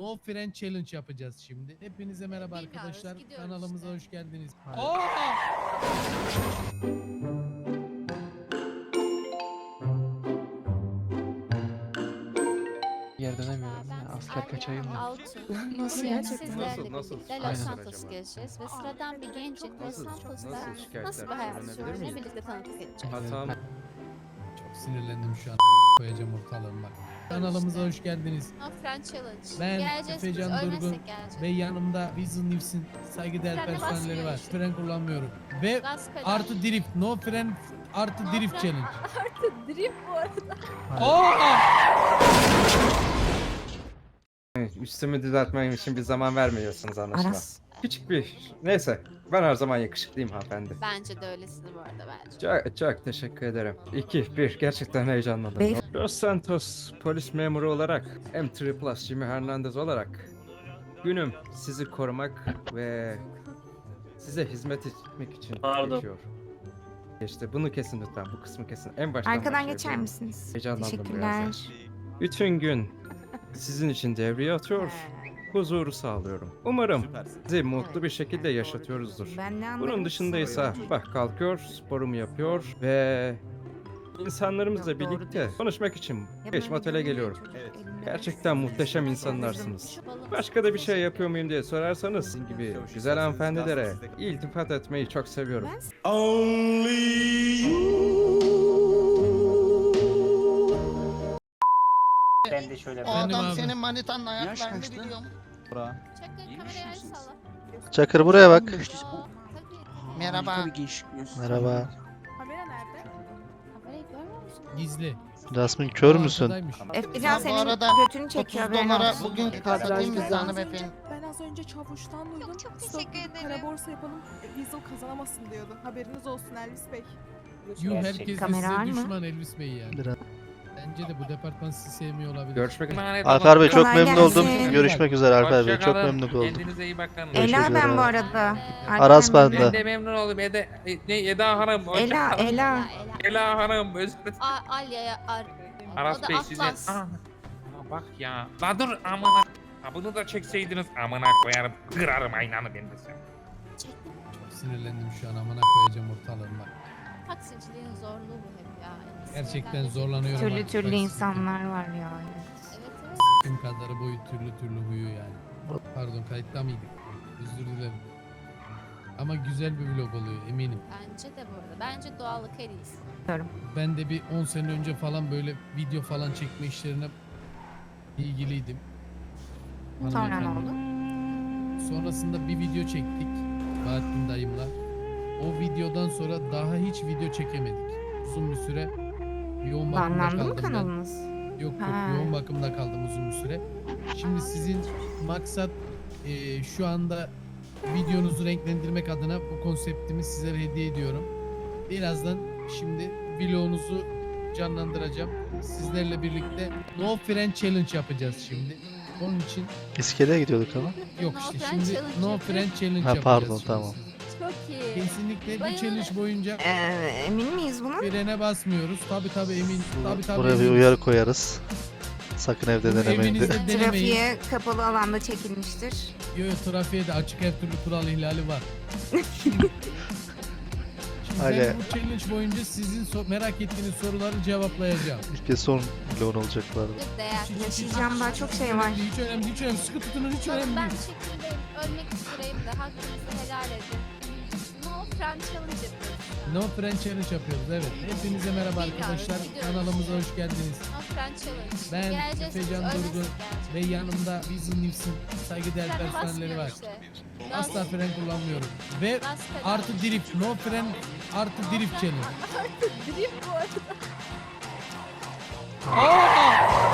No Fren Challenge yapacağız şimdi. Hepinize merhaba Bilmiyoruz, arkadaşlar. gidiyoruz Kanalımıza işte. hoş geldiniz. Yer dönemiyorum ya. Asker kaçayım mı? Altı. Nasıl Bugün gerçekten? sizlerle Nasıl, nasıl birlikte şikayetler Los Santos'u acaba? gezeceğiz ve sıradan bir gencin Los Nasıl- Santos'ta nasıl şikayetler nasıl bir hayat öğrenebilir sürdüğünü miyim? birlikte tanıklık edeceğiz. Hatam Çok sinirlendim şu an. Kanalımıza hoş geldiniz. No Friend Challenge. Ben geleceğiz ölmezsek Durgun. Ve yanımda Vision News'in saygıdeğer Frenle personelleri var. işte. Fren kullanmıyorum. Ve artı drift. No fren artı No drift challenge. Artı drift bu arada. üstümü düzeltmem için bir zaman vermiyorsunuz anlaşılan. Aras. Küçük bir... Neyse. Ben her zaman yakışıklıyım hanımefendi. Bence de öylesini bu arada bence. Çok, çok teşekkür ederim. İki, bir. Gerçekten heyecanladım. Beyef- Los Santos polis memuru olarak, M Plus Jimmy Hernandez olarak günüm sizi korumak ve size hizmet etmek için Pardon. geçiyor. İşte bunu kesin lütfen, bu kısmı kesin. En baştan Arkadan geçer misiniz? Heyecanlandım Teşekkürler. biraz. Bütün gün sizin için devreye atıyor, huzuru sağlıyorum. Umarım sizi mutlu bir şekilde yaşatıyoruzdur. Ben ne anlarım Bunun ki dışındaysa sonra? bak kalkıyor, sporumu yapıyor ve insanlarımızla Yok, doğru birlikte diyorsun. konuşmak için Ya Beş videomu geliyorum. çocuk Gerçekten muhteşem insanlarsınız. Başka da bir şey yapıyor muyum diye sorarsanız sizin gibi güzel hanımefendilere iltifat etmeyi çok seviyorum. Ben Ben de şöyle O adam abi. senin manitanın ayaklarını kaçtı? Çakır kamerayı aç salla. Çakır buraya bak. Merhaba. Merhaba. Kamerayı görmüyor musun? Gizli. Jasmin kör O müsün? arkadaymış. Efecan Bu senin arada götünü 30 çekiyor haberin dolara olsun. bugün kapatayım mı hanımefendi? Ben az önce çavuştan duydum. Çok Stop, teşekkür ederim. Kara borsa yapalım. Weasel kazanamasın diyordu. Haberiniz olsun Elvis Bey. Yuh herkes de Kamera var size mı? düşman Elvis Bey ya. Biraz. Bence de bu departman sizi sevmiyor olabilir. Görüşmek üzere. Alper Bey çok Kolay memnun oldum. gelsin. Görüşmek üzere Alper Bey. Çok memnun oldum. Kendinize iyi bakın. Görüşmek Ela ben üzere. bu arada. Aras ben de. Ben de memnun oldum. Eda, e, ne Eda Hanım. Ela, hoşçakalın. Ela. Ela, Ela. Hanım. Özür A- Alya'ya ar. Aras Bey size. Atlas. Aa, aa, bak ya. La dur amına. Ha, bunu da çekseydiniz amına koyarım. Kırarım aynanı ben de sen. Sinirlendim şu an amına koyacağım ortalığım bak. Taksiciliğin zorluğu bu hep ya. Gerçekten zorlanıyorum. Türlü artık türlü taksi. insanlar var ya. Evet evet. Tüm kadarı boyu türlü türlü huyu yani. Pardon kayıtta mıydık? Özür dilerim. Ama güzel bir vlog oluyor eminim. Bence de bu arada. Bence doğallık en iyisi. Ben de bir 10 sene önce falan böyle video falan çekme işlerine ilgiliydim. Sonra ne Hanımefendi. oldu? Sonrasında bir video çektik Bahattin videodan sonra daha hiç video çekemedik. Uzun bir süre yoğun bakımda Banlandı mı kaldım ben. kanalınız? Yok yok Ha. yoğun bakımda kaldım uzun bir süre. Şimdi sizin maksat e, şu anda videonuzu renklendirmek adına bu konseptimi sizlere hediye ediyorum. Birazdan şimdi vlogunuzu canlandıracağım. Sizlerle birlikte No Fren Challenge yapacağız şimdi. Onun için İskeleye gidiyorduk ama. yok No işte Fren şimdi Challenge No. Fren Challenge Ha, yapacağız. pardon, şimdi tamam. Çok iyi. Kesinlikle bu Bayılırım. challenge boyunca Ee, emin miyiz buna? frene basmıyoruz. Tabi tabi emin. Tabi tabi Buraya bir uyarı koyarız. Sakın evde denemeyin evinizde denemeyin. Trafiğe kapalı alanda çekilmiştir. Yo yo trafiğe de açık her türlü kural ihlali var. Şimdi, şimdi Aga. ben bu challenge boyunca sizin so- merak ettiğiniz soruları cevaplayacağım. İlk ve son vlogun olacak bu arada. Bir değer. Yaşayacağım daha çok şey var. Hiç önemli hiç önemli. Sıkı tutunun hiç önemli Ben değil. Ölmek üzereyim de hakkınızı helal edin. No Friend Challenge yapıyoruz. No Fren Challenge yapıyoruz evet. Hepinize merhaba arkadaşlar. gidiyoruz. Kanalımıza hoş geldiniz. No Friend Challenge. Ben Geleceğiz, biz Efecan Durgun ve yanımda Vision News'in saygıdeğer Frene personelleri var. işte. Asla fren kullanmıyorum. Ve pedal. artı drift, no fren artı drift challenge. Artı drift bu arada. Aa!